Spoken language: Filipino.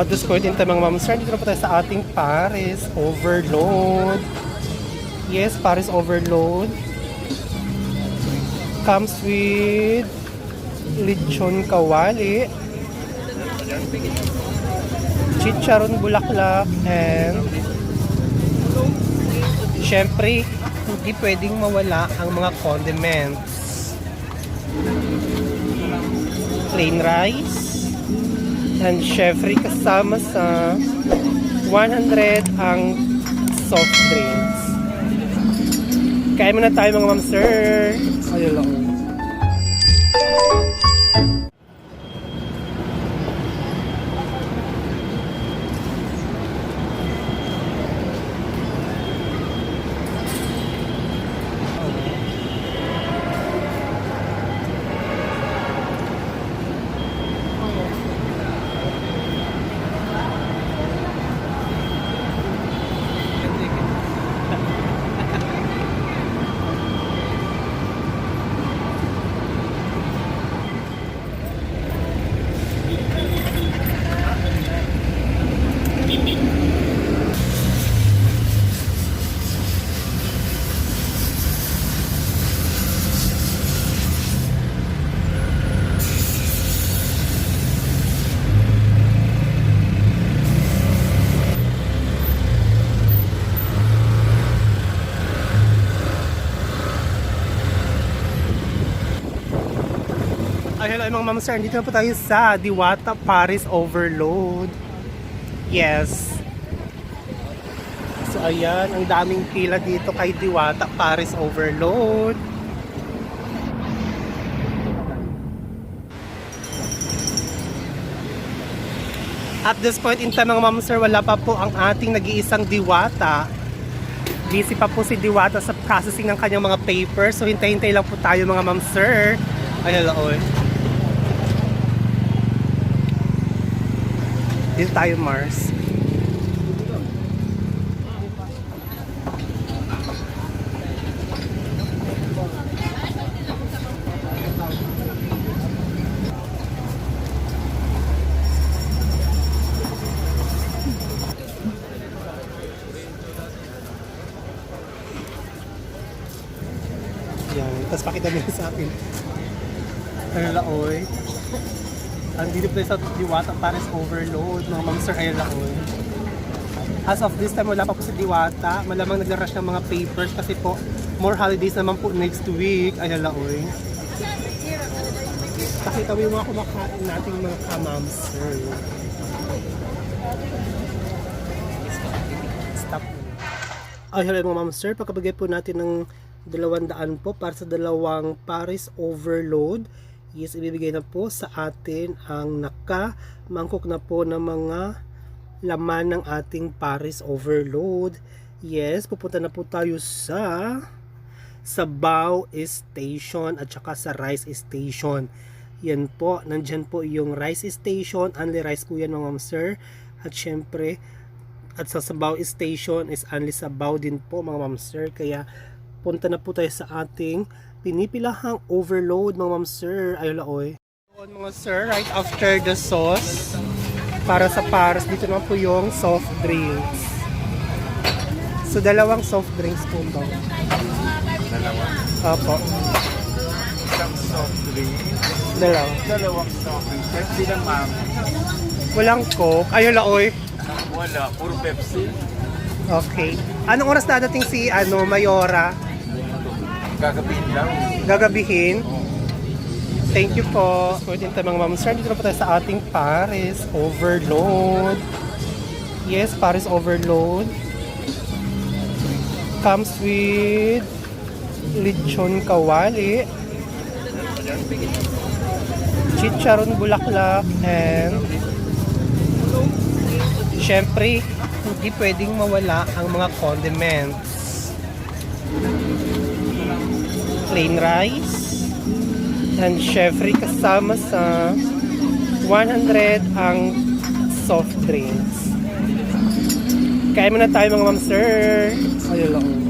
At this point in time mga ma'am sir, dito na po tayo sa ating Paris Overload. Yes, Paris Overload. Comes with lechon kawali, chicharon bulaklak, and syempre, hindi pwedeng mawala ang mga condiments. Plain rice, and syempre kasama sa 100 ang soft drinks. Kaya muna tayo mga ma'am sir. Ayun lang. Ay, hello mga ma'am sir. Dito na po tayo sa Diwata Paris Overload. Yes. So ayan, ang daming pila dito kay Diwata Paris Overload. At this point in time mga ma'am sir, wala pa po ang ating nag-iisang Diwata. Busy pa po si Diwata sa processing ng kanyang mga papers. So hintay-hintay lang po tayo mga ma'am sir. Ay, hello. Dito tayo, Mars. Yan. Tapos pakita yun sa akin. Ano laoy? Ang tayo sa Diwata Paris Overload, mga ma'am sir, ayun laoy. As of this time, wala pa po si Diwata. Malamang nag-rush ng mga papers kasi po, more holidays naman po next week. Ayun laoy. Pakita mo yung mga kumakain nating mga ka-ma'am sir. Stop. Ay, hello mga ma'am sir. Pagkabagay po natin ng dalawang daan po para sa dalawang Paris Overload. Yes, ibibigay na po sa atin ang naka-mangkok na po ng mga laman ng ating Paris Overload. Yes, pupunta na po tayo sa Sabaw Station at saka sa Rice Station. Yan po, nandyan po yung Rice Station. Only rice po yan mga sir. At syempre, at sa Sabaw Station is only Sabaw din po mga ma'am sir. Kaya punta na po tayo sa ating pinipilahang overload mga ma'am sir. Ayun laoy. Doon mga sir, right after the sauce, para sa pares, dito naman po yung soft drinks. So, dalawang soft drinks po to. Dalawa. Opo, Isang soft drink. dalawa. Dalawang soft drink. Pepsi lang, ma'am. Walang coke. Ayun laoy. Wala. Puro Pepsi. Okay. Anong oras dadating si ano, Mayora? Gagabihin lang. Gagabihin? Thank you po. Good din mga ma'am sir. Dito na po tayo sa ating Paris Overload. Yes, Paris Overload. Comes with lechon kawali, chicharon bulaklak, and syempre, hindi pwedeng mawala ang mga condiments. Plain rice, and syempre kasama sa 100 ang soft drinks. Kaya muna tayo mga ma'am sir. Ayun lang.